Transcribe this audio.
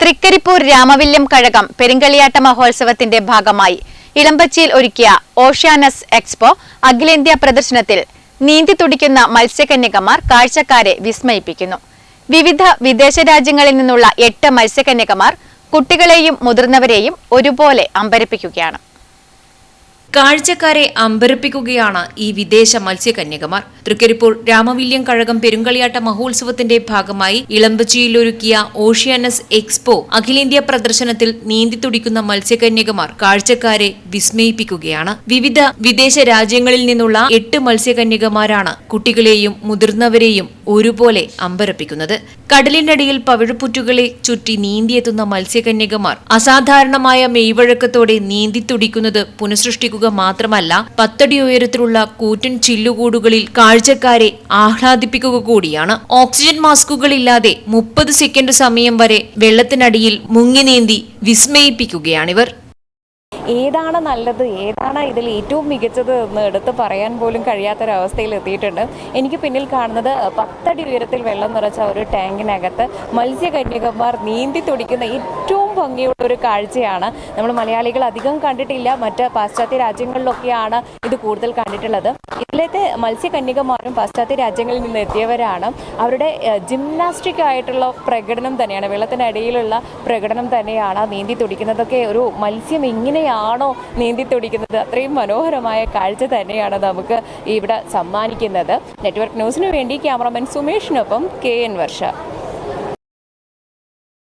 തൃക്കരിപ്പൂർ രാമവില്യം കഴകം പെരിങ്കളിയാട്ട മഹോത്സവത്തിന്റെ ഭാഗമായി ഇളമ്പച്ചിയിൽ ഒരുക്കിയ ഓഷ്യാനസ് എക്സ്പോ അഖിലേന്ത്യാ പ്രദർശനത്തിൽ നീന്തി തുടിക്കുന്ന മത്സ്യകന്യകമാർ കാഴ്ചക്കാരെ വിസ്മയിപ്പിക്കുന്നു. വിവിധ വിദേശ രാജ്യങ്ങളിൽ നിന്നുള്ള എട്ട് മത്സ്യകന്യകമാർ കുട്ടികളെയും മുതിർന്നവരെയും ഒരുപോലെ അമ്പരപ്പിക്കുകയാണ്. കാഴ്ചക്കാരെ അമ്പരപ്പിക്കുകയാണ് ഈ വിദേശ മത്സ്യകന്യകമാർ. തൃക്കരിപ്പൂർ രാമവില്യം കഴകം പെരുങ്കളിയാട്ട മഹോത്സവത്തിന്റെ ഭാഗമായി ഇളമ്പച്ചിയിൽ ഒരുക്കിയ ഓഷ്യാനസ് എക്സ്പോ അഖിലേന്ത്യാ പ്രദർശനത്തിൽ നീന്തിത്തുടിക്കുന്ന മത്സ്യകന്യകമാർ കാഴ്ചക്കാരെ വിസ്മയിപ്പിക്കുകയാണ്. വിവിധ വിദേശ രാജ്യങ്ങളിൽ നിന്നുള്ള എട്ട് മത്സ്യകന്യകമാരാണ് കുട്ടികളെയും മുതിർന്നവരെയും ഒരുപോലെ അമ്പരപ്പിക്കുന്നത്. കടലിനടിയിൽ പവിഴപ്പുറ്റുകളെ ചുറ്റി നീന്തിയെത്തുന്ന മത്സ്യകന്യകമാർ അസാധാരണമായ മെയ്വഴക്കത്തോടെ നീന്തിത്തുടിക്കുന്നത് പുനഃസൃഷ്ടിക്കുക മാത്രമല്ല പത്തടി ഉയരത്തിലുള്ള കൂറ്റൻ ചില്ലുകൂടുകളിൽ കാഴ്ചക്കാരെ ആഹ്ലാദിപ്പിക്കുക കൂടിയാണ്. ഓക്സിജൻ മാസ്കുകളില്ലാതെ മുപ്പത് സെക്കൻഡ് സമയം വരെ വെള്ളത്തിനടിയിൽ മുങ്ങി നീന്തി വിസ്മയിപ്പിക്കുകയാണിവർ. ഏതാണ് നല്ലത്? ഏതാണ് ഇതിൽ ഏറ്റവും മികച്ചത് എന്ന് എടുത്ത് പറയാൻ പോലും കഴിയാത്തൊരവസ്ഥയിൽ എത്തിയിട്ടുണ്ട്. എനിക്ക് പിന്നിൽ കാണുന്നത് പത്തടി ഉയരത്തിൽ വെള്ളം നിറച്ച ഒരു ടാങ്കിനകത്ത് മത്സ്യകന്യകന്മാർ നീന്തി തുടിക്കുന്ന ഏറ്റവും ഭംഗിയുള്ള ഒരു കാഴ്ചയാണ്. നമ്മൾ മലയാളികൾ അധികം കണ്ടിട്ടില്ല. മറ്റ് പാശ്ചാത്യ രാജ്യങ്ങളിലൊക്കെയാണ് ഇത് കൂടുതൽ കണ്ടിട്ടുള്ളത്. ഇതിലത്തെ മത്സ്യകന്യകമാരും പാശ്ചാത്യ രാജ്യങ്ങളിൽ നിന്ന് എത്തിയവരാണ്. അവരുടെ ജിംനാസ്റ്റിക് ആയിട്ടുള്ള പ്രകടനം തന്നെയാണ് വെള്ളത്തിനടിയിലുള്ള പ്രകടനം തന്നെയാണ് നീന്തി തുടിക്കുന്നതൊക്കെ ഒരു മത്സ്യം ഇങ്ങനെയാണോ നീന്തി തുടിക്കുന്നത്? അത്രയും മനോഹരമായ കാഴ്ച തന്നെയാണ് നമുക്ക് ഇവിടെ സമ്മാനിക്കുന്നത്. നെറ്റ്വർക്ക് ന്യൂസിന് വേണ്ടി ക്യാമറമാൻ സുമേഷിനൊപ്പം കെ എൻ വർഷ.